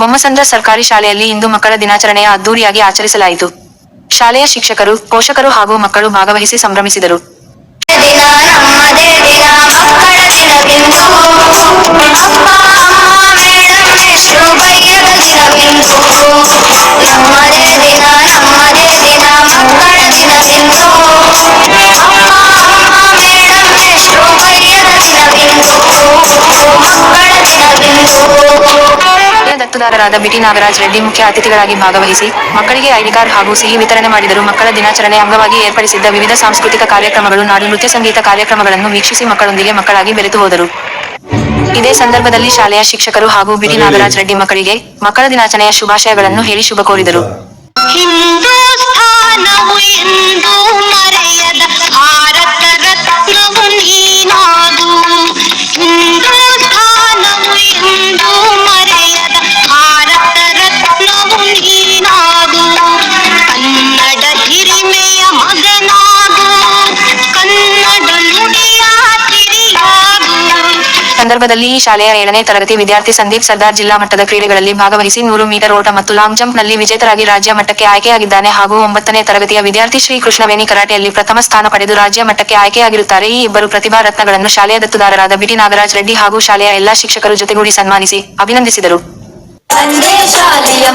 ಬೊಮ್ಮಸಂದ್ರ ಸರ್ಕಾರಿ ಶಾಲೆಯಲ್ಲಿ ಇಂದು ಮಕ್ಕಳ ದಿನಾಚರಣೆಯ ಅದ್ದೂರಿಯಾಗಿ ಆಚರಿಸಲಾಯಿತು. ಶಾಲೆಯ ಶಿಕ್ಷಕರು, ಪೋಷಕರು ಹಾಗೂ ಮಕ್ಕಳು ಭಾಗವಹಿಸಿ ಸಂಭ್ರಮಿಸಿದರು. ಶಾಲೆಯ ದತ್ತುದಾರರಾದ ಬಿಟಿ ನಾಗರಾಜ್ ರೆಡ್ಡಿ ಮುಖ್ಯ ಅತಿಥಿಗಳಾಗಿ ಭಾಗವಹಿಸಿ ಮಕ್ಕಳಿಗೆ ಐಡಿ ಕಾರ್ಡ್ ಹಾಗೂ ಸಿಹಿ ವಿತರಣೆ ಮಾಡಿದರು. ಮಕ್ಕಳ ದಿನಾಚರಣೆ ಅಂಗವಾಗಿ ಏರ್ಪಡಿಸಿದ್ದ ವಿವಿಧ ಸಾಂಸ್ಕೃತಿಕ ಕಾರ್ಯಕ್ರಮಗಳು ನಾಡು ನೃತ್ಯ ಸಂಗೀತ ಕಾರ್ಯಕ್ರಮಗಳನ್ನು ವೀಕ್ಷಿಸಿ ಮಕ್ಕಳೊಂದಿಗೆ ಮಕ್ಕಳಾಗಿ ಬೆರೆತು ಹೋದರು. ಇದೇ ಸಂದರ್ಭದಲ್ಲಿ ಶಾಲೆಯ ಶಿಕ್ಷಕರು ಹಾಗೂ ಬಿಟಿ ನಾಗರಾಜ್ ರೆಡ್ಡಿ ಮಕ್ಕಳಿಗೆ ಮಕ್ಕಳ ದಿನಾಚರಣೆಯ ಶುಭಾಶಯಗಳನ್ನು ಹೇಳಿ ಶುಭ ಕೋರಿದರು. ಹಿಂದೂಸ್ಥಾನವು ಎಂದು ಮರೆಯದ ಭಾರತ ಸಂದರ್ಭದಲ್ಲಿ ಶಾಲೆಯ ಏಳನೇ ತರಗತಿ ವಿದ್ಯಾರ್ಥಿ ಸಂದೀಪ್ ಸರ್ದಾರ್ ಜಿಲ್ಲಾ ಮಟ್ಟದ ಕ್ರೀಡೆಗಳಲ್ಲಿ ಭಾಗವಹಿಸಿ ನೂರು ಮೀಟರ್ ಓಟ ಮತ್ತು ಲಾಂಗ್ ಜಂಪ್ನಲ್ಲಿ ವಿಜೇತರಾಗಿ ರಾಜ್ಯ ಮಟ್ಟಕ್ಕೆ ಆಯ್ಕೆಯಾಗಿದ್ದಾನೆ ಹಾಗೂ ಒಂಬತ್ತನೇ ತರಗತಿಯ ವಿದ್ಯಾರ್ಥಿ ಶ್ರೀ ಕೃಷ್ಣವೇಣಿ ಕರಾಟೆಯಲ್ಲಿ ಪ್ರಥಮ ಸ್ಥಾನ ಪಡೆದು ರಾಜ್ಯ ಮಟ್ಟಕ್ಕೆ ಆಯ್ಕೆಯಾಗಿರುತ್ತಾರೆ ಈ ಇಬ್ಬರು ಪ್ರತಿಭಾ ರತ್ನಗಳನ್ನು ಶಾಲೆಯ ದತ್ತುದಾರರಾದ ಬಿಟಿ ನಾಗರಾಜ್ ರೆಡ್ಡಿ ಹಾಗೂ ಶಾಲೆಯ ಎಲ್ಲಾ ಶಿಕ್ಷಕರು ಜೊತೆಗೂಡಿ ಸನ್ಮಾನಿಸಿ ಅಭಿನಂದಿಸಿದರು. ಒಂದೇ ಶಾಲೆಯ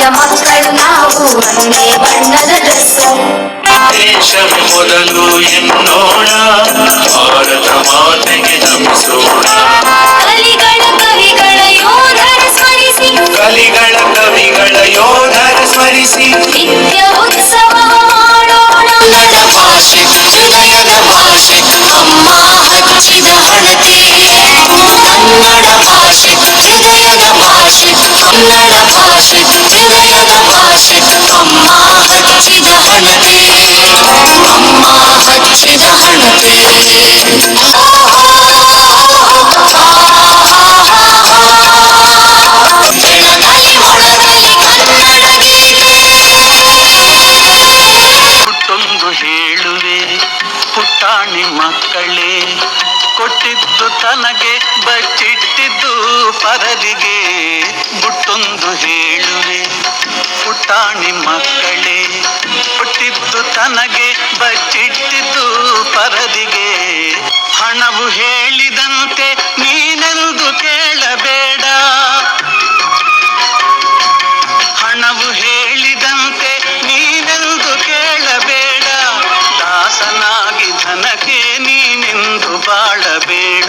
ಶಾಲೆಯ ಮಕ್ಕಳು ನಾವು ಒಂದೇ ಬಣ್ಣದ ಡ್ರೆಸ್ಸು. ದೇಶವೇ ಮೊದಲು ಎನ್ನೋಣ ಭಾರತ ಮಾತೆಗೆ ನಮಿಸೋಣ. ಕಲಿಗಳ ಕವಿಗಳ ಯೋಧರ ಸ್ಮರಿಸಿ. ಕಲಿಗಳ ಕವಿಗಳ ಯೋಧರ ಸ್ಮರಿಸಿ. ನಿತ್ಯ ಉತ್ಸವ ಮಾಡೋಣ. ಭಾಷೆ ಹೃದಯದ ಭಾಷೆ ಅಮ್ಮ ಹಚ್ಚಿದ ಹಣತೆ ಕನ್ನಡ ಭಾಷೆ ಹೃದಯದ ಭಾಷೆ ಕನ್ನಡ ಪುಟ್ಟಾಣಿ ಮಕ್ಕಳೇ, ಕೊಟ್ಟಿದ್ದು ತನಗೆ, ಬಚ್ಚಿಟ್ಟಿದ್ದು ಪರದಿಗೆ. ಗುಟ್ಟೊಂದು ಹೇಳುವೆ, ಪುಟ್ಟಾಣಿ ಮಕ್ಕಳೇ, ಕೊಟ್ಟಿದ್ದು ತನಗೆ, ಬಚ್ಚಿಟ್ಟಿದ್ದು ಪರದಿಗೆ. ಹಣವು ಹೇಳಿದಂತೆ ನೀನೆಂದು ಕೇಳಬೇಡ. ಹಣವು ಹೇಳಿದಂತೆ ನೀನೆಂದು ಬಾಳಬೇಡ.